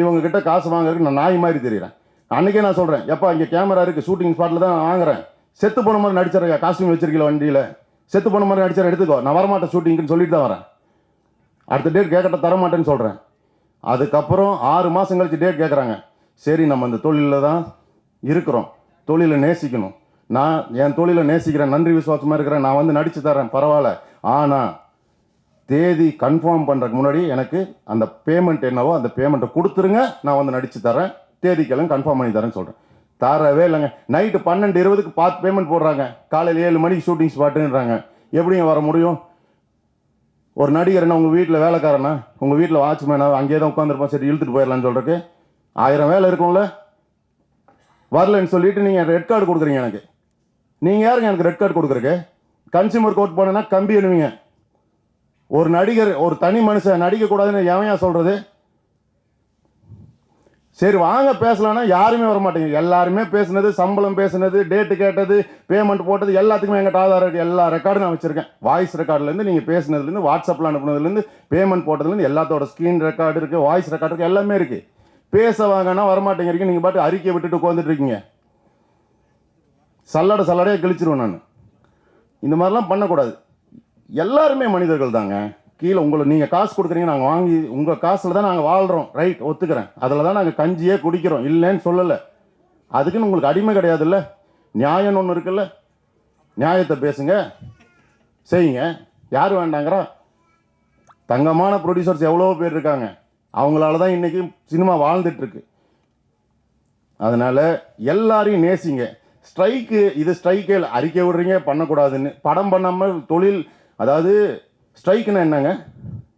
இவங்க கிட்ட காசு வாங்குறதுக்கு நான் நாய் மாதிரி தெரியுறேன். அன்னைக்கே நான் சொல்கிறேன் எப்பா இங்கே கேமரா இருக்குது ஷூட்டிங் ஸ்பாட்டில் தான் வாங்குறேன். செத்து போன மாதிரி நடிச்சிடறேன் காஸ்டியூம் வச்சிருக்கல வண்டியில். செத்து போன மாதிரி நடிச்சிட எடுத்துக்கோ. நான் வரமாட்டேன் ஷூட்டிங்னு சொல்லிட்டு தான் வரேன். அடுத்த டேட் கேட்கட்ட தர மாட்டேன்னு சொல்கிறேன் அதுக்கப்புறம் ஆறு மாதம் கழிச்சு டேட் கேட்குறாங்க சரி நம்ம இந்த தொழிலில் தான் இருக்கிறோம். தொழிலை நேசிக்கணும். நான் என் தொழிலை நேசிக்கிறேன் நன்றி விசுவாசமாக இருக்கிறேன். நான் வந்து நடிச்சு தரேன் பரவாயில்ல. ஆனால் தேதி கன்ஃபார்ம் பண்ணுறதுக்கு முன்னாடி எனக்கு அந்த பேமெண்ட் என்னவோ அந்த பேமெண்ட்டை கொடுத்துருங்க. நான் வந்து நடித்து தரேன். தேதிக்கெல்லாம் கன்ஃபார்ம் பண்ணி தரேன்னு சொல்கிறேன் தரவே இல்லைங்க. நைட்டு பன்னெண்டு இருபதுக்கு பார்த்து பேமெண்ட் போடுறாங்க. காலையில் ஏழு மணிக்கு ஷூட்டிங் ஸ்பாட்டுன்றாங்க எப்படிங்க வர முடியும்? ஒரு நடிகர்னா உங்கள் வீட்டில் வேலைக்காரனா? உங்கள் வீட்டில் வாட்ச்மேனா அங்கேயே தான் உட்காந்துருப்போம் சரி இழுத்துட்டு போயிடலான்னு சொல்கிறதுக்கு ஆயிரம் வேலை இருக்கும்ல. வரலன்னு சொல்லிட்டு நீங்கள் ரெட் கார்டு கொடுக்குறீங்க எனக்கு. நீங்கள் யாருங்க எனக்கு ரெட் கார்டு கொடுக்குறக்கு கன்சியூமர் கோர்ட் போனேன்னா கம்பி எழுவீங்க ஒரு நடிகர் ஒரு தனி மனுஷன் நடிக்கக்கூடாதுன்னு எவன் ஏன் சொல்கிறது சரி வாங்க பேசலாம்னா யாருமே வர மாட்டேங்குது எல்லாருமே பேசுனது சம்பளம் பேசுனது டேட்டு கேட்டது பேமெண்ட் போட்டது எல்லாத்துக்குமே எங்கிட்ட ஆதாரம் இருக்குது எல்லா ரெக்கார்டும் நான் வச்சிருக்கேன். வாய்ஸ் ரெக்கார்ட்லேருந்து நீங்கள் பேசுனதுலேருந்து வாட்ஸ்அப்பில் அனுப்புனதுலேருந்து பேமெண்ட் போட்டதுலேருந்து எல்லாத்தோட ஸ்க்ரீன் ரெக்கார்டு இருக்குது வாய்ஸ் ரெக்கார்டு இருக்குது எல்லாமே இருக்குது பேச வாங்கன்னா வரமாட்டேங்கிறீங்க. நீங்கள் பாட்டு அறிக்கை விட்டுட்டு உட்காந்துட்டு இருக்கீங்க. சல்லடை சல்லடையாக கிழிச்சிருவேன் நான். இந்த மாதிரிலாம் பண்ணக்கூடாது. எல்லாருமே மனிதர்கள் தாங்க கீழே உங்களை நீங்கள் காசு கொடுக்குறீங்க நாங்கள் வாங்கி உங்கள் காசில் தான் நாங்கள் வாழ்கிறோம் ரைட் ஒத்துக்கிறேன். அதில் தான் நாங்கள் கஞ்சியே குடிக்கிறோம். இல்லைன்னு சொல்லலை. அதுக்குன்னு உங்களுக்கு அடிமை கிடையாதுல்ல? நியாயம்னு ஒன்று இருக்குல்ல? நியாயத்தை பேசுங்க. செய்யுங்க. யார் வேண்டாங்கிறா? தங்கமான ப்ரொடியூசர்ஸ் எவ்வளோ பேர் இருக்காங்க. அவங்களால தான் இன்றைக்கி சினிமா வாழ்ந்துட்டுருக்கு. அதனால் எல்லாரையும் நேசிங்க. ஸ்ட்ரைக்கு இது ஸ்ட்ரைக்கே அறிக்கை விடுறீங்க பண்ணக்கூடாதுன்னு. படம் பண்ணாமல் தொழில் அதாவது ஸ்ட்ரைக்குன்னா என்னங்க?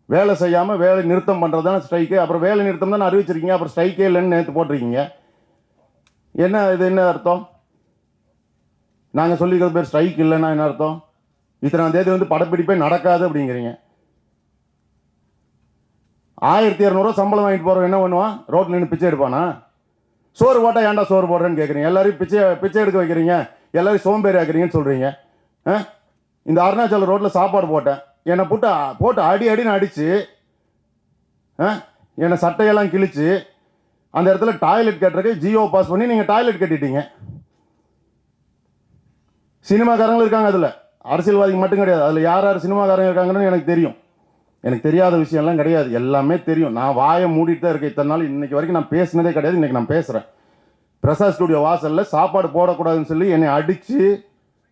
வேலை செய்யாமல் வேலை நிறுத்தம் பண்ணுறது தானே ஸ்ட்ரைக்கு? அப்புறம் வேலை நிறுத்தம் தானே அறிவிச்சிருக்கீங்க? அப்புறம் ஸ்ட்ரைக்கே இல்லைன்னு நேற்று போட்டிருக்கீங்க. என்ன இது? என்ன அர்த்தம்? நாங்கள் சொல்லிக்கிறது பேர் ஸ்ட்ரைக் இல்லைன்னா என்ன அர்த்தம்? இத்தனாம் தேதி வந்து படப்பிடிப்பே நடக்காது அப்படிங்கிறீங்க. ஆயிரத்தி இரநூறுவா சம்பளம் வாங்கிட்டு போகிறோம் என்ன பண்ணுவான்? ரோட்டில் நின்று பிச்சை எடுப்பானா? சோறு போட்டால் ஏன்டா சோறு போடுறேன்னு கேட்குறீங்க எல்லாரையும் பிச்சை பிச்சை எடுக்க வைக்கிறீங்க? எல்லாரையும் சோம்பேறி ஆக்குறீங்கன்னு சொல்கிறீங்க ஆ? இந்த அருணாச்சல ரோட்டில் சாப்பாடு போட்டேன். என்னை போட்டு போட்டு அடி அடின்னு அடித்து ஆ என்னை சட்டையெல்லாம் கிழிச்சு அந்த இடத்துல டாய்லெட் கட்டுறதுக்கு ஜியோ பாஸ் பண்ணி நீங்கள் டாய்லெட் கட்டிட்டீங்க. சினிமாக்காரங்களும் இருக்காங்க அதில். அரசியல்வாதிக்கு மட்டும் கிடையாது. அதில் யார் யார் சினிமாக்காரங்க இருக்காங்கன்னு எனக்கு தெரியும். எனக்கு தெரியாத விஷயம்லாம் கிடையாது. எல்லாமே தெரியும். நான் வாயை மூடிட்டு தான் இருக்கேன். இத்தனை நாள் இன்றைக்கி வரைக்கும் நான் பேசினதே கிடையாது. இன்றைக்கி நான் பேசுகிறேன் பிரசாத் ஸ்டுடியோ வாசலில் சாப்பாடு போடக்கூடாதுன்னு சொல்லி என்னை அடித்து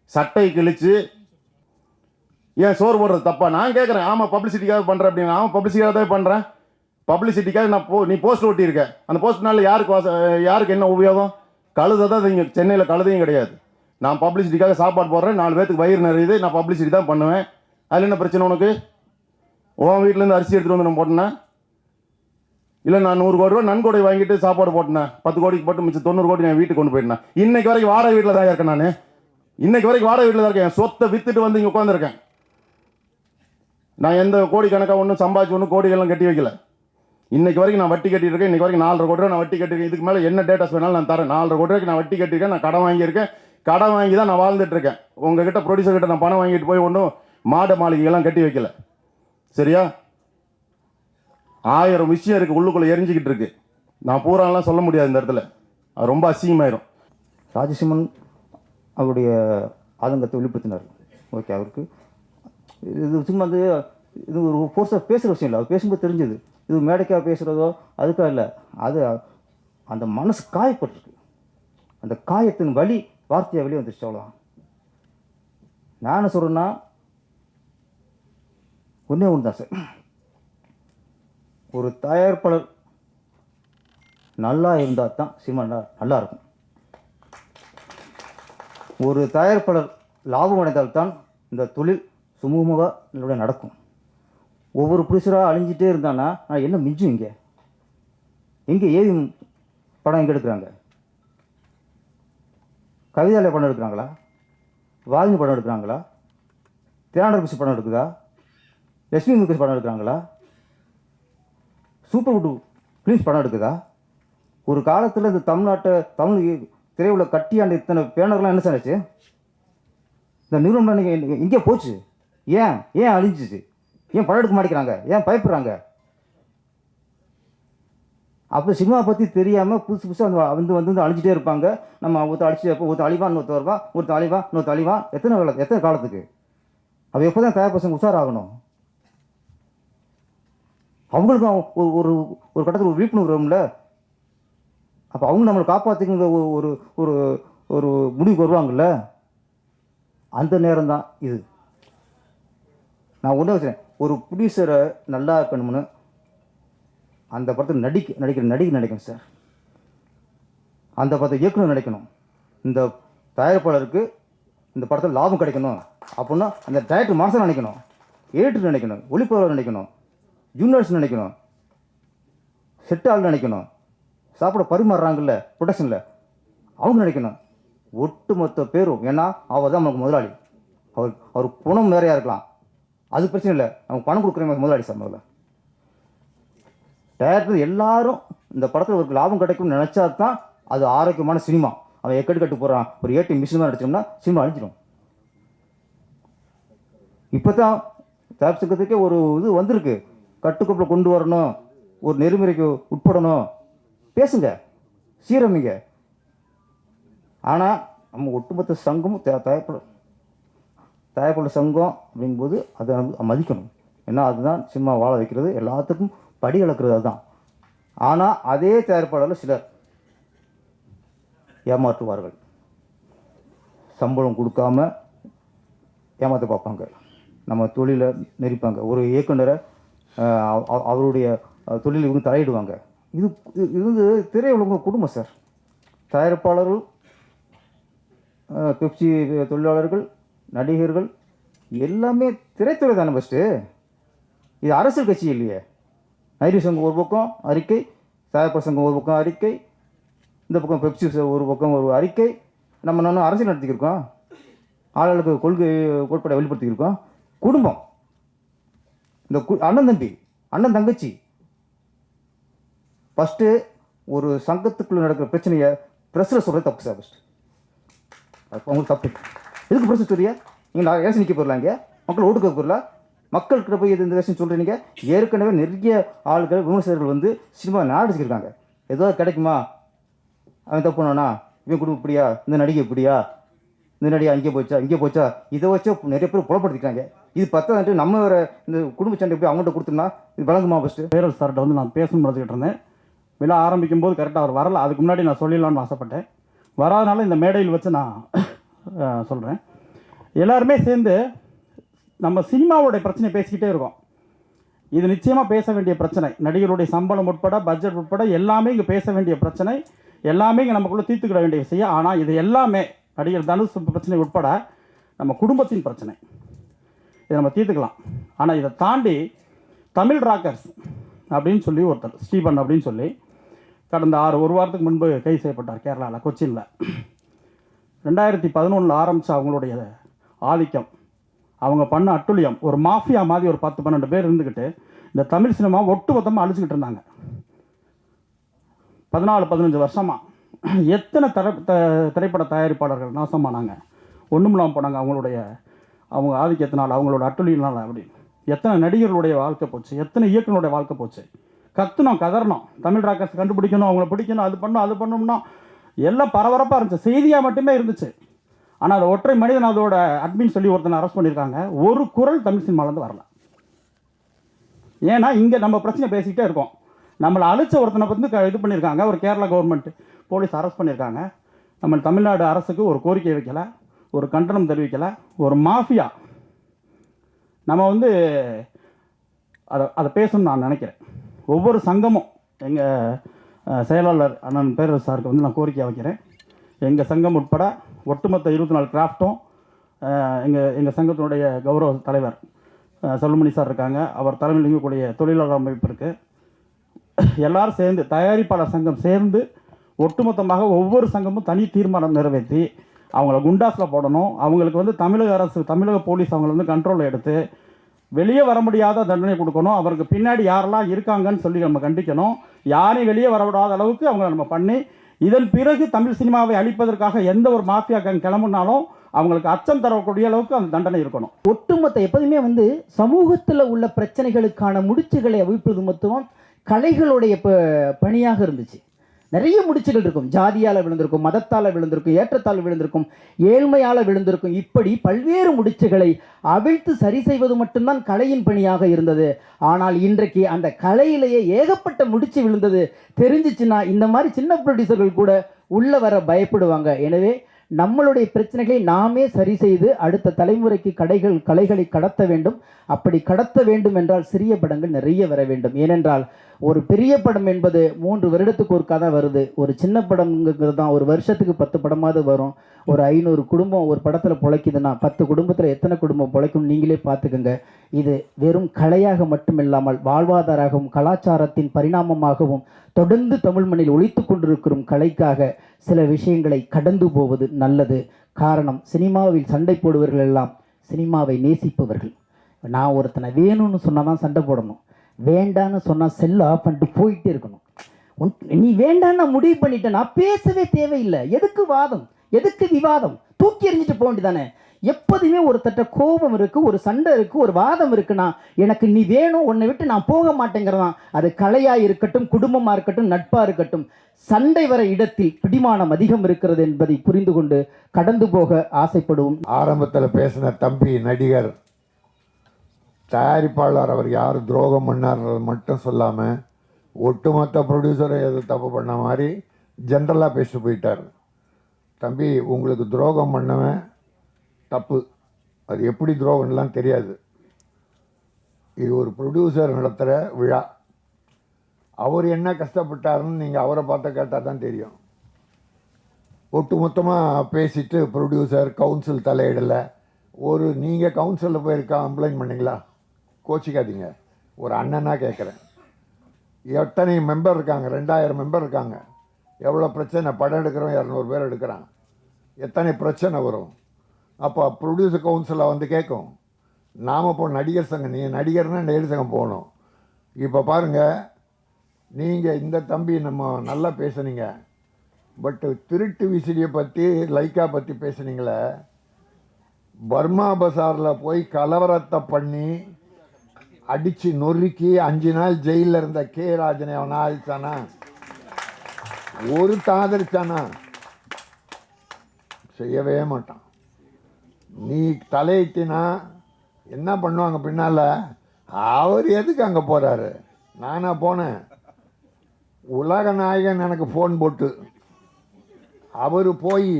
சட்டை கிழிச்சு ஏன் சோறு போடுறது தப்பா? நான் கேட்குறேன் ஆமாம் பப்ளிசிட்டிக்காக பண்ணுறேன் அப்படின்னு. ஆமாம் பப்ளிசிட்டியாக தான் பண்ணுறேன் பப்ளிசிட்டிக்காக நான் போ நீ போஸ்ட் ஒட்டியிருக்கேன். அந்த போஸ்ட்னால யாருக்கு வாச யாருக்கு என்ன உபயோகம்? கழுதை தான் இங்கே சென்னையில் கழுதையும் கிடையாது. நான் பப்ளிசிட்டிக்காக சாப்பாடு போடுறேன். நாலு பேத்துக்கு வயிறு நிறையுது. நான் பப்ளிசிட்டி தான் பண்ணுவேன். அதில் என்ன பிரச்சனை உனக்கு? உன் வீட்டிலேருந்து அரிசி எடுத்துகிட்டு வந்து நான் போட்டேன்னா? இல்லை நான் நூறு கோடி ரூபா நன்கொடை வாங்கிட்டு சாப்பாடு போட்டேன் பத்து கோடிக்கு போட்டு மிச்சம் தொண்ணூறு கோடி நான் வீட்டுக்கு கொண்டு போயிட்டேன் இன்னைக்கு வரைக்கும் வாடகை வீட்டில் தான் இருக்கேன் நான். இன்னைக்கு வரைக்கும் வாடகை வீட்டில் தான் இருக்கேன். என் சொத்தை வித்துட்டு வந்து இங்கே உட்காந்துருக்கேன் நான் எந்த கோடி கணக்காக ஒன்றும் சம்பாதிச்சு ஒன்றும் கோடிகள்லாம் கட்டி வைக்கல. இன்னைக்கு வரைக்கும் நான் வட்டி கட்டிட்டு இருக்கேன் இன்னைக்கு வரைக்கும் நாலரை கோடி ரூபா நான் வட்டி கட்டிருக்கேன் இதுக்கு மேலே என்ன டேட்டாஸ் வேணாலும் நான் தரேன். நாலரை கோடி ரூபாய்க்கு நான் வட்டி கட்டியிருக்கேன் நான் கடன் வாங்கியிருக்கேன். கடன் வாங்கி தான் நான் வாழ்ந்துட்டு இருக்கேன். உங்ககிட்ட ப்ரொடியூசர் கிட்ட நான் பணம் வாங்கிட்டு போய் ஒன்றும் மாட மாளிகைகள்லாம் கட்டி வைக்கல. சரியா? ஆயிரம் விஷயம் இருக்குது உள்ளுக்குள்ளே எரிஞ்சுக்கிட்டு இருக்கு. நான் பூராலாம் சொல்ல முடியாது இந்த இடத்துல. அது ரொம்ப அசிங்கமாயிரும். ராஜசிம்மன் அவருடைய ஆதங்கத்தை வெளிப்படுத்தினார். ஓகே அவருக்கு இது சும்மா வந்து இது ஒரு ஃபோர்ஸாக பேசுகிற விஷயம் இல்லை. அது பேசும்போது தெரிஞ்சது. இது மேடைக்காக பேசுகிறதோ அதுக்காக இல்லை. அது அந்த மனசு காயப்பட்டிருக்கு. அந்த காயத்தின் வலி வார்த்தையாக வெளியே வந்துருச்சு அவ்வளோதான் நான் என்ன சொல்கிறேன்னா ஒன்றே ஒன்று தான் சார். ஒரு தயாரிப்பாளர் நல்லா இருந்தால் தான் சினிமா நல்லா நல்லா இருக்கும். ஒரு தயாரிப்பாளர் லாபம் அடைந்தால்தான் இந்த தொழில் சுமூகமாக நல்லபடியாக நடக்கும். ஒவ்வொரு புருஷராக அழிஞ்சிட்டே இருந்தான்னா நான் என்ன மிஞ்சும் இங்கே? எங்கே ஏவி படம் எங்கே எடுக்கிறாங்க? கவிதாலய படம் எடுக்கிறாங்களா? வாலினி படம் எடுக்கிறாங்களா? திராண்டர் பிசி படம் எடுக்குதா? லட்சுமி முகேஷ் படம் எடுக்கிறாங்களா? சூப்பர் குட் ஃபிலிம்ஸ் படம் எடுக்குதா? ஒரு காலத்தில் இந்த தமிழ்நாட்டை தமிழ் திரையுள்ள கட்டியாண்டு இத்தனை பேனர்லாம் என்ன சார் ஆச்சு? இந்த நிறுவனம் நீங்கள் எங்கே போச்சு? ஏன்? ஏன் அழிஞ்சிச்சு? ஏன் படம் எடுக்க மாட்டேங்கிறாங்க ஏன் பயப்படுறாங்க? அப்போ சினிமா பற்றி தெரியாமல் புதுசு புதுசாக வந்து வந்து வந்து அழிச்சிட்டே இருப்பாங்க. நம்ம ஒருத்தர் அழிச்சிட்டே இருப்போம் ஒருத்தர் அழிவான் இன்னொருத்தர் வருவான் ஒருத்தர் அழிவான் இன்னொருத்தர் அழிவான். எத்தனை வேலை எத்தனை காலத்துக்கு? அப்போ எப்போ தான் தயார் பசங்க உஷாராகணும்? அவங்களுக்கும் ஒரு ஒரு ஒரு கட்டத்தில் ஒரு விழிப்புணர்வு வரும்ல? அப்போ அவங்க நம்மளை காப்பாற்றிக்கிற ஒரு ஒரு ஒரு ஒரு முடிவுக்கு வருவாங்கல்ல? அந்த நேரம் தான் இது. நான் ஒன்று வச்சுறேன் ஒரு ப்ரொடியூசரை நல்லா இருக்கணும்னு அந்த படத்தில் நடிக்க நடிக்கிற நடிகை நினைக்கணும் சார் அந்த படத்தை இயக்குனர் நினைக்கணும். இந்த தயாரிப்பாளருக்கு இந்த படத்தில் லாபம் கிடைக்கணும் அப்படின்னா அந்த டேரக்டர் மனசை நினைக்கணும். எடிட்டர் நினைக்கணும். ஒளிப்பவர் நினைக்கணும். ஜூனியர்ஸ் நினைக்கணும். செட் ஆள் நினைக்கணும். சாப்பிட பரிமாறுறாங்கல்ல ப்ரொடக்ஷனில் அவங்க நினைக்கணும். ஒட்டுமொத்த பேரும் ஏன்னா அவர் தான் நமக்கு முதலாளி. அவர் அவர் குணம் வேறையாக இருக்கலாம். அது பிரச்சனை இல்லை. அவங்க பணம் கொடுக்குறவங்க முதலாளி சார் முதல்ல. டேரக்டர் எல்லாரும் இந்த படத்தில் ஒரு லாபம் கிடைக்கும்னு நினச்சா தான் அது ஆரோக்கியமான சினிமா. அவன் எக்கடி கட்டு போகிறான் ஒரு ஏடி மிஷின் தான் நடிச்சோம்னா சினிமா அழிஞ்சிடும். இப்போ தான் தயாரிச்சுக்கிறதுக்கே ஒரு இது வந்திருக்கு. கட்டுக்கோப்பில் கொண்டு வரணும். ஒரு நெறிமுறைக்கு உட்படணும். பேசுங்க. சீரமிங்க. ஆனால் நம்ம ஒட்டுமொத்த சங்கமும் தே தாயக்குள்ள சங்கம் அப்படிங்கும்போது அதை வந்து மதிக்கணும். ஏன்னா அதுதான் சினிமா வாழ வைக்கிறது. எல்லாத்துக்கும் படி அளக்கிறது அதுதான். ஆனால் அதே தயாரிப்பாளரில் சிலர் ஏமாற்றுவார்கள். சம்பளம் கொடுக்காம ஏமாற்ற பார்ப்பாங்க. நம்ம தொழிலை நெரிப்பாங்க. ஒரு இயக்குனரை அவ- அவருடைய தொழில் இவங்க தலையிடுவாங்க. இது இது- வந்து திரையுலக குடும்பம் சார். தயாரிப்பாளர்கள் பெப்சி தொழிலாளர்கள் நடிகர்கள் எல்லாமே திரைத்துறை தானே ஃபஸ்ட்டு இது அரசியல் கட்சி இல்லையே. நைரி சங்கம் ஒரு பக்கம் அறிக்கை தயாரிப்பாளர் சங்கம் ஒரு பக்கம் அறிக்கை இந்த பக்கம் பெப்சி ஒரு பக்கம் ஒரு அறிக்கை. நம்ம நானும் அரசியல் நடத்திக்கிருக்கோம். ஆளுகளுக்கு கொள்கை கோட்பாடை வெளிப்படுத்திக்கிருக்கோம். குடும்பம். இந்த கு அண்ணன் தம்பி அண்ணன் தங்கச்சி. ஃபஸ்ட்டு ஒரு சங்கத்துக்குள்ளே நடக்கிற பிரச்சனையை ப்ரெஸ்ஸில் சொல்கிறது தப்பு சார் ஃபஸ்ட்டு அது உங்களுக்கு தப்பு. எதுக்கு பிரச்சனை சொல்றீங்க நீங்கள் நான் ஏசி நிற்க போயிடலாங்க மக்கள் ஓட்டுக்க போயிடலாம் மக்கள்கிட்ட போய் இது இந்த விஷயம் சொல்கிறீங்க ஏற்கனவே நிறைய ஆளுகள் விமர்சகர்கள் வந்து சினிமா நாடிச்சிருக்காங்க ஏதோ கிடைக்குமா? அவன் தப்பு பண்ணானா? இவன் குடும்பம் இப்படியா? இந்த நடிகை இப்படியா? இந்த நடிகை அங்கே போச்சா? இங்கே போச்சா? இதை வச்சு நிறைய பேர் புலப்படுத்திக்கிறாங்க. இது பத்தாண்டு நம்ம வேற இந்த குடும்ப சண்டை போய் அவங்கள்ட்ட கொடுத்தோம்னா இது வழங்குமா ஃபஸ்ட்டு பேரல் சார்கிட்ட வந்து நான் பேசணும்னு நினச்சிக்கிட்டு இருந்தேன். விழா ஆரம்பிக்கும் போது கரெக்டாக அவர் வரல. அதுக்கு முன்னாடி நான் சொல்லிடலான்னு ஆசைப்பட்டேன். வராதனால இந்த மேடையில் வச்சு நான் சொல்கிறேன் எல்லாருமே சேர்ந்து நம்ம சினிமாவோடைய பிரச்சனை பேசிக்கிட்டே இருக்கோம். இது நிச்சயமாக பேச வேண்டிய பிரச்சனை. நடிகருடைய சம்பளம் உட்பட பட்ஜெட் உட்பட எல்லாமே இங்கே பேச வேண்டிய பிரச்சனை. எல்லாமே இங்கே நமக்குள்ளே தீர்த்துக்கிட வேண்டிய விஷயம். ஆனால் இது எல்லாமே நடிகர் தனுஷ் பிரச்சனை உட்பட நம்ம குடும்பத்தின் பிரச்சனை. இதை நம்ம தீர்த்துக்கலாம். ஆனால் இதை தாண்டி தமிழ் ராக்கர்ஸ் அப்படின்னு சொல்லி ஒருத்தர் ஸ்டீபன் அப்படின்னு சொல்லி கடந்த ஆறு ஒரு வாரத்துக்கு முன்பு கைது செய்யப்பட்டார் கேரளாவில் கொச்சினில். ரெண்டாயிரத்தி பதினொன்றில் ஆரம்பித்த அவங்களுடைய ஆதிக்கம். அவங்க பண்ண அட்டுழியம். ஒரு மாஃபியா மாதிரி ஒரு பத்து பன்னெண்டு பேர் இருந்துக்கிட்டு இந்த தமிழ் சினிமா ஒட்டுமொத்தமாக அழிச்சுக்கிட்டு இருந்தாங்க. பதினாலு பதினஞ்சு வருஷமாக எத்தனை தர த- திரைப்பட தயாரிப்பாளர்கள் நாசமானாங்க. ஒன்றும் இல்லாமல் போனாங்க அவங்களுடைய அவங்க ஆதிக்கத்தினால் அவங்களோட அட்டுழியினால் அப்படி. எத்தனை நடிகர்களுடைய வாழ்க்கை போச்சு எத்தனை இயக்குனருடைய வாழ்க்கை போச்சு. கத்துனோம் கதறணும். தமிழ் ராக்கர்ஸ் கண்டுபிடிக்கணும் அவங்கள பிடிக்கணும் அது பண்ணணும் அது பண்ணோம்னா எல்லாம் பரபரப்பாக இருந்துச்சு. செய்தியாக மட்டுமே இருந்துச்சு. ஆனால் அது ஒற்றை மனிதன் அதோட அட்மின் சொல்லி ஒருத்தனை அரெஸ்ட் பண்ணியிருக்காங்க ஒரு குரல் தமிழ் சினிமாலேருந்து வரல. ஏன்னா இங்கே நம்ம பிரச்சனை பேசிக்கிட்டே இருக்கோம். நம்மளை அழிச்ச ஒருத்தனை வந்து க- இது பண்ணியிருக்காங்க ஒரு கேரளா கவர்மெண்ட் போலீஸ் அரெஸ்ட் பண்ணியிருக்காங்க நம்ம தமிழ்நாடு அரசுக்கு ஒரு கோரிக்கை வைக்கலை. ஒரு கண்டனம் தெரிவிக்கலை. ஒரு மாஃபியா நம்ம வந்து அதை அதை பேசணும்னு நான் நினைக்கிறேன். ஒவ்வொரு சங்கமும் எங்கள் செயலாளர் அண்ணன் பேரரசு சாருக்கு வந்து நான் கோரிக்கை வைக்கிறேன். எங்கள் சங்கம் உட்பட ஒட்டுமொத்த இருபத்தி நாலு கிராஃப்ட்டும் எங்கள் எங்கள் சங்கத்தினுடைய கௌரவ தலைவர் செல்வமணி சார் இருக்காங்க. அவர் தலைமையில் இயங்கக்கூடிய தொழிலாளர் அமைப்பு இருக்குது எல்லாரும் சேர்ந்து தயாரிப்பாளர் சங்கம் சேர்ந்து ஒட்டுமொத்தமாக ஒவ்வொரு சங்கமும் தனி தீர்மானம் நிறைவேற்றி அவங்கள குண்டாஸில் போடணும். அவங்களுக்கு வந்து தமிழக அரசு தமிழக போலீஸ் அவங்கள வந்து கண்ட்ரோலில் எடுத்து வெளியே வர முடியாத தண்டனை கொடுக்கணும். அவருக்கு பின்னாடி யாரெல்லாம் இருக்காங்கன்னு சொல்லி நம்ம கண்டிக்கணும். யாரையும் வெளியே வர விடாத அளவுக்கு அவங்கள நம்ம பண்ணி இதன் பிறகு தமிழ் சினிமாவை அழிப்பதற்காக எந்த ஒரு மாஃபியா கேங் கிளம்புனாலும் அவங்களுக்கு அச்சம் தரக்கூடிய அளவுக்கு அந்த தண்டனை இருக்கணும். ஒட்டுமொத்த எப்போதுமே வந்து சமூகத்தில் உள்ள பிரச்சனைகளுக்கான முடிச்சுகளை அவிழ்ப்பது மட்டும் கலைகளுடைய ப பணியாக இருந்துச்சு. நிறைய முடிச்சுகள் இருக்கும். ஜாதியால் விழுந்திருக்கும் மதத்தால் விழுந்திருக்கும் ஏற்றத்தால் விழுந்திருக்கும் ஏழ்மையால் விழுந்திருக்கும். இப்படி பல்வேறு முடிச்சுகளை அவிழ்த்து சரி செய்வது மட்டும்தான் கலையின் பணியாக இருந்தது. ஆனால் இன்றைக்கு அந்த கலையிலேயே ஏகப்பட்ட முடிச்சு விழுந்தது. தெரிஞ்சிச்சுன்னா இந்த மாதிரி சின்ன ப்ரொடியூசர்கள் கூட உள்ள வர பயப்படுவாங்க. எனவே நம்மளுடைய பிரச்சனைகளை நாமே சரி செய்து அடுத்த தலைமுறைக்கு கடைகள் கலைகளை கடத்த வேண்டும். அப்படி கடத்த வேண்டும் என்றால் சிறிய படங்கள் நிறைய வர வேண்டும். ஏனென்றால் ஒரு பெரிய படம் என்பது மூன்று வருடத்துக்கு ஒரு கதை வருது. ஒரு சின்ன படம்ங்கிறது தான் ஒரு வருஷத்துக்கு பத்து படமாவது வரும். ஒரு ஐநூறு குடும்பம் ஒரு படத்தில் பிழைக்குதுன்னா பத்து குடும்பத்தில் எத்தனை குடும்பம் பிழைக்கும் நீங்களே பார்த்துக்கோங்க. இது வெறும் கலையாக மட்டுமில்லாமல் வாழ்வாதாரமாகவும் கலாச்சாரத்தின் பரிணாமமாகவும் தொடர்ந்து தமிழ் மண்ணில் ஒழித்து கொண்டிருக்கும் கலைக்காக சில விஷயங்களை கடந்து போவது நல்லது. காரணம் சினிமாவில் சண்டை போடுவர்கள் எல்லாம் சினிமாவை நேசிப்பவர்கள். நான் ஒருத்தனை வேணும்னு சொன்னால் தான் சண்டை போடணும். வேண்டான்னு சொன்னால் செல்ல ஆஃப் பண்ணிட்டு போயிட்டே இருக்கணும். உன்- நீ வேண்டான்னு நான் முடிவு நான் பேசவே தேவையில்லை. எதுக்கு வாதம்? எதுக்கு விவாதம்? தூக்கி எறிஞ்சிட்டு போக வேண்டியதானே? எப்போதுமே ஒருத்தட்ட கோபம் இருக்குது ஒரு சண்டை இருக்குது ஒரு வாதம் இருக்குன்னா எனக்கு நீ வேணும் உன்னை விட்டு நான் போக மாட்டேங்கிறதான். அது கலையாக இருக்கட்டும் குடும்பமாக இருக்கட்டும் நட்பாக இருக்கட்டும். சண்டை வர இடத்தில் பிடிமானம் அதிகம் இருக்கிறது என்பதை புரிந்து கொண்டு கடந்து போக ஆசைப்படுவோம். ஆரம்பத்தில் பேசின தம்பி நடிகர் தயாரிப்பாளர் அவர் யார் துரோகம் பண்ணார்ன்றது மட்டும் சொல்லாமல் ஒட்டுமொத்த ப்ரொடியூசரை எது தப்பு பண்ண மாதிரி ஜென்ரலாக பேசிட்டு போயிட்டார். தம்பி உங்களுக்கு துரோகம் பண்ணவன் தப்பு. அது எப்படி துரோகம்லாம் தெரியாது. இது ஒரு ப்ரொடியூசர் நடத்துகிற விழா. அவர் என்ன கஷ்டப்பட்டாருன்னு நீங்கள் அவரை பார்த்து கேட்டால் தான் தெரியும். ஒட்டு மொத்தமாக பேசிட்டு ப்ரொடியூசர் கவுன்சில் தலையிடலை. ஒரு நீங்கள் கவுன்சிலில் போயிருக்கா கம்ப்ளைண்ட் பண்ணீங்களா? கோச்சிக்காதீங்க. ஒரு அண்ணனாக கேட்குறேன் எத்தனை மெம்பர் இருக்காங்க? ரெண்டாயிரம் மெம்பர் இருக்காங்க. எவ்வளோ பிரச்சனை? படம் எடுக்கிறோம் இரநூறு பேர் எடுக்கிறான். எத்தனை பிரச்சனை வரும்? அப்போ ப்ரொடியூசர் கவுன்சிலை வந்து கேட்கும் நாம் இப்போ நடிகர் சங்கம். நீங்கள் நடிகர்னா நடிகர் சங்கம் போகணும். இப்போ பாருங்கள் நீங்கள் இந்த தம்பி நம்ம நல்லா பேசுனீங்க. பட்டு திருட்டு விசிறியை பற்றி லைக்கா பற்றி பேசுனீங்களே பர்மா பசாரில் போய் கலவரத்தை பண்ணி அடித்து நொறுக்கி அஞ்சு நாள் ஜெயிலில் இருந்த கே ராஜனை அவன் ஆயிடுச்சானா ஒரு தாதரிச்சானா? செய்யவே மாட்டான். நீ தலையிட்டினா என்ன பண்ணுவாங்க பின்னால்? அவர் எதுக்கு அங்கே போகிறாரு நானா போனேன். உலக நாயகன் எனக்கு ஃபோன் போட்டு. அவர் போய்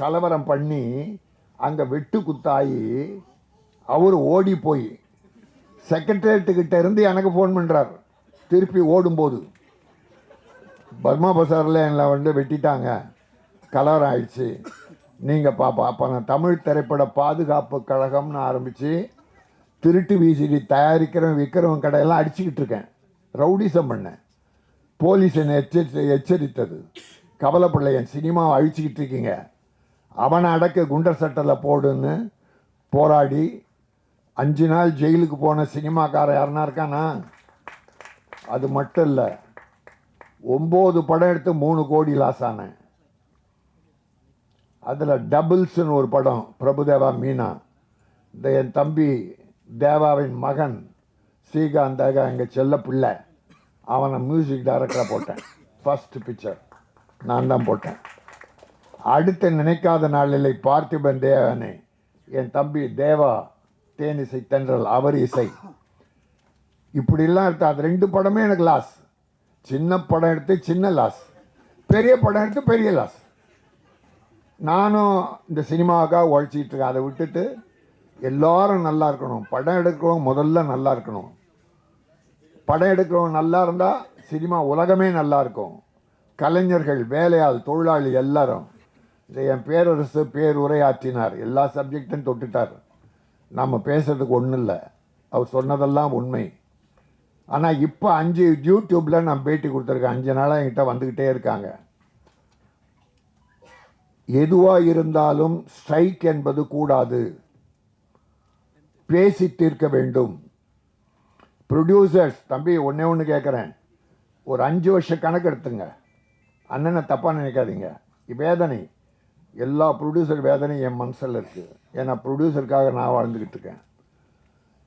கலவரம் பண்ணி அங்கே வெட்டு குத்தாயி அவர் ஓடி போய். செக்ரட்டரியேட்டுக்கிட்ட இருந்து எனக்கு ஃபோன் பண்ணுறார் திருப்பி ஓடும்போது. பர்மா பசாரில் என்னை வந்து வெட்டிட்டாங்க. கலவரம் ஆயிடுச்சு. நீங்கள் பாப்பா அப்போ நான் தமிழ் திரைப்பட பாதுகாப்பு கழகம்னு ஆரம்பித்து திருட்டு விசிடி தயாரிக்கிறவன் விற்கிறவன் கடையெல்லாம் அடிச்சுக்கிட்டு இருக்கேன். ரவுடிசம் பண்ணேன். போலீஸ் என்னை எச்சரி எச்சரித்தது. கவலைப்படலை என் சினிமாவை அழிச்சிக்கிட்டு இருக்கீங்க. அவனை அடக்க குண்டர் சட்டத்தில் போடுன்னு போராடி அஞ்சு நாள் ஜெயிலுக்கு போன சினிமாக்காரன் யாருன்னா இருக்கானா? அது மட்டும் இல்லை ஒம்பது படம் எடுத்து மூணு கோடி லாஸ் ஆனேன். அதில் டபுள்ஸ்னு ஒரு படம் பிரபுதேவா மீனா. இந்த என் தம்பி தேவாவின் மகன் ஸ்ரீகாந்த் எங்கள் செல்ல பிள்ளை. அவனை மியூசிக் டைரக்டராக போட்டேன். ஃபர்ஸ்ட் பிக்சர் நான் தான் போட்டேன். அடுத்து நினைக்காத நாளில் பார்த்திபன் தேவனே என் தம்பி தேவா தேன் இசை தென்றல் அவர் இசை. இப்படிலாம் எடுத்து அது ரெண்டு படமே எனக்கு லாஸ் சின்ன படம் எடுத்து சின்ன லாஸ் பெரிய படம் எடுத்து பெரிய லாஸ் நானும் இந்த சினிமாவுக்காக உழைச்சிட்டு இருக்கேன். அதை விட்டுட்டு எல்லாரும் நல்லா இருக்கணும். படம் எடுக்கிறவங்க முதல்ல நல்லா இருக்கணும். படம் எடுக்கிறவங்க நல்லா இருந்தால் சினிமா உலகமே நல்லா இருக்கும். கலைஞர்கள் வேலையாள் தொழிலாளி எல்லாரும். இதை என் பேரரசு பேருரையாற்றினார். எல்லா சப்ஜெக்டும் தொட்டுட்டார். நம்ம பேசுறதுக்கு ஒன்றும் இல்லை. அவர் சொன்னதெல்லாம் உண்மை. ஆனால் இப்போ அஞ்சு யூடியூப்பில் நான் பேட்டி கொடுத்துருக்கேன். அஞ்சு நாளாக என்கிட்ட வந்துக்கிட்டே இருக்காங்க. எதுவாக இருந்தாலும் ஸ்ட்ரைக் என்பது கூடாது. பேசி தீர்க்க வேண்டும். ப்ரொடியூசர்ஸ் தம்பி ஒன்றே ஒன்று கேட்குறேன் ஒரு அஞ்சு வருஷ கணக்கு எடுத்துங்க. அண்ணனை தப்பாக நினைக்காதீங்க. வேதனை. எல்லா ப்ரொடியூசர் வேதனையும் என் மனசில் இருக்குது ஏன்னா ப்ரொடியூசருக்காக நான் வாழ்ந்துக்கிட்டு இருக்கேன்.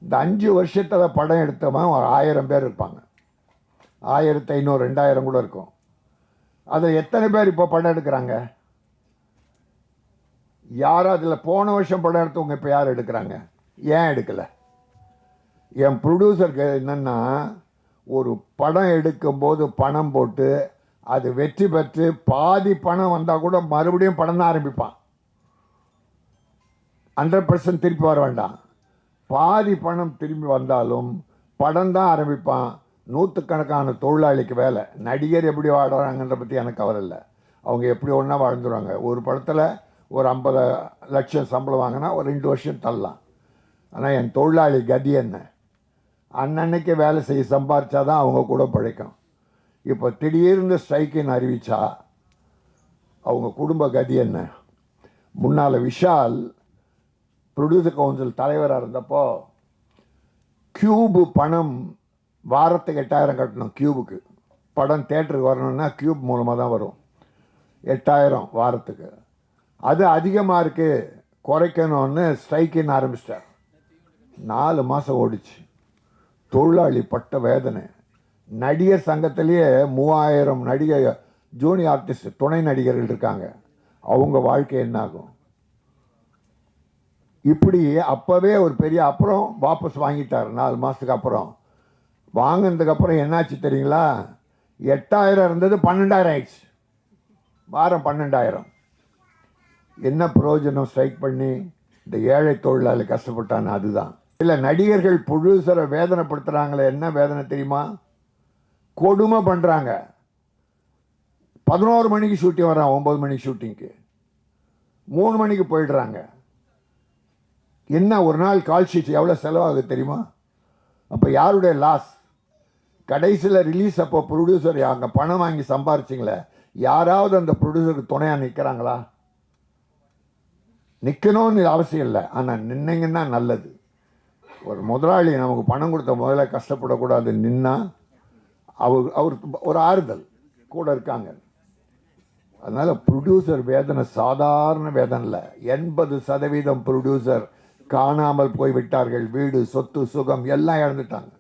இந்த அஞ்சு வருஷத்தில் படம் எடுத்தவன் ஒரு ஆயிரம் பேர் இருப்பாங்க. ஆயிரத்தி ஐநூறு ரெண்டாயிரம் கூட இருக்கும். அதில் எத்தனை பேர் இப்போ படம் எடுக்கிறாங்க? யார் அதில் போன வருஷம் படம் எடுத்தவங்க இப்போ யார் எடுக்கிறாங்க? ஏன் எடுக்கலை? என் ப்ரொடியூசருக்கு என்னென்னா ஒரு படம் எடுக்கும்போது பணம் போட்டு அது வெற்றி பெற்று பாதி பணம் வந்தால் கூட மறுபடியும் படம் தான் ஆரம்பிப்பான். ஹண்ட்ரட் பர்சன்ட் திருப்பி வர வேண்டாம். பாதி பணம் திரும்பி வந்தாலும் படம் தான் ஆரம்பிப்பான். நூற்றுக்கணக்கான தொழிலாளிக்கு வேலை. நடிகர் எப்படி வாடுறாங்கன்ற பற்றி எனக்கு கவலை இல்லை. அவங்க எப்படி ஒன்றா வாழ்ந்துருவாங்க? ஒரு படத்தில் ஒரு ஐம்பது லட்சம் சம்பளம் வாங்கினா ஒரு ரெண்டு வருஷம் தள்ளலாம். ஆனால் என் தொழிலாளி கதி என்ன? அன்னன்னைக்கு வேலை செய்ய சம்பாரிச்சாதான் அவங்க கூட பிழைக்கும். இப்போ திடீர்னு ஸ்ட்ரைக்குன்னு அறிவித்தா அவங்க குடும்ப கதி என்ன? முன்னால் விஷால் ப்ரொடியூசர் கவுன்சில் தலைவராக இருந்தப்போ க்யூபு பணம் வாரத்துக்கு எட்டாயிரம் கட்டணும் க்யூபுக்கு படம் தேட்டருக்கு வரணும்னா க்யூப் மூலமாக தான் வரும். எட்டாயிரம் வாரத்துக்கு. அது அதிகமாக இருக்குது குறைக்கணும்னு ஸ்ட்ரைக்குன்னு ஆரம்பிச்சிட்டார். நாலு மாதம் ஓடிச்சு. தொழிலாளி பட்ட வேதனை. நடிகர் சங்கத்திலேயே மூவாயிரம் நடிகை ஜூனியர் ஆர்டிஸ்ட் துணை நடிகர்கள் இருக்காங்க. அவங்க வாழ்க்கை என்னாகும்? இப்படி அப்போவே ஒரு பெரிய அப்புறம் வாபஸ் வாங்கிட்டார் நாலு மாதத்துக்கு அப்புறம். வாங்கினதுக்கப்புறம் என்னாச்சு தெரியுங்களா? எட்டாயிரம் இருந்தது பன்னெண்டாயிரம் ஆயிடுச்சு. வாரம் பன்னெண்டாயிரம். என்ன பிரயோஜனம் ஸ்ட்ரைக் பண்ணி? இந்த ஏழை தொழிலாளி கஷ்டப்பட்டான்னு அதுதான். இல்லை நடிகர்கள் புழுசரை வேதனைப்படுத்துகிறாங்களே என்ன வேதனை தெரியுமா? கொடுமை பண்ணுறாங்க பதினோரு மணிக்கு ஷூட்டிங் வரான் ஒம்பது மணிக்கு ஷூட்டிங்க்கு மூணு மணிக்கு போயிடுறாங்க. என்ன ஒரு நாள் கால் ஷீட் எவ்வளோ செலவாகுது தெரியுமா? அப்போ யாருடைய லாஸ் கடைசியில் ரிலீஸ் அப்போ ப்ரொடியூசர் அங்கே பணம் வாங்கி சம்பாரிச்சிங்களே யாராவது அந்த ப்ரொடியூசருக்கு துணையாக நிற்கிறாங்களா நிற்கணும்னு அவசியம் இல்லை ஆனால் நின்னீங்கன்னா நல்லது. ஒரு முதலாளி நமக்கு பணம் கொடுத்த முதல்ல கஷ்டப்படக்கூடாது நின்னா அவர் அவருக்கு ஒரு ஆறுதல். கூட இருக்காங்க. அதனால் ப்ரொடியூசர் வேதனை சாதாரண வேதனை இல்லை. எண்பது சதவீதம் ப்ரொடியூசர் காணாமல் போய் விட்டார்கள் வீடு சொத்து சுகம் எல்லாம் இழந்துட்டாங்க.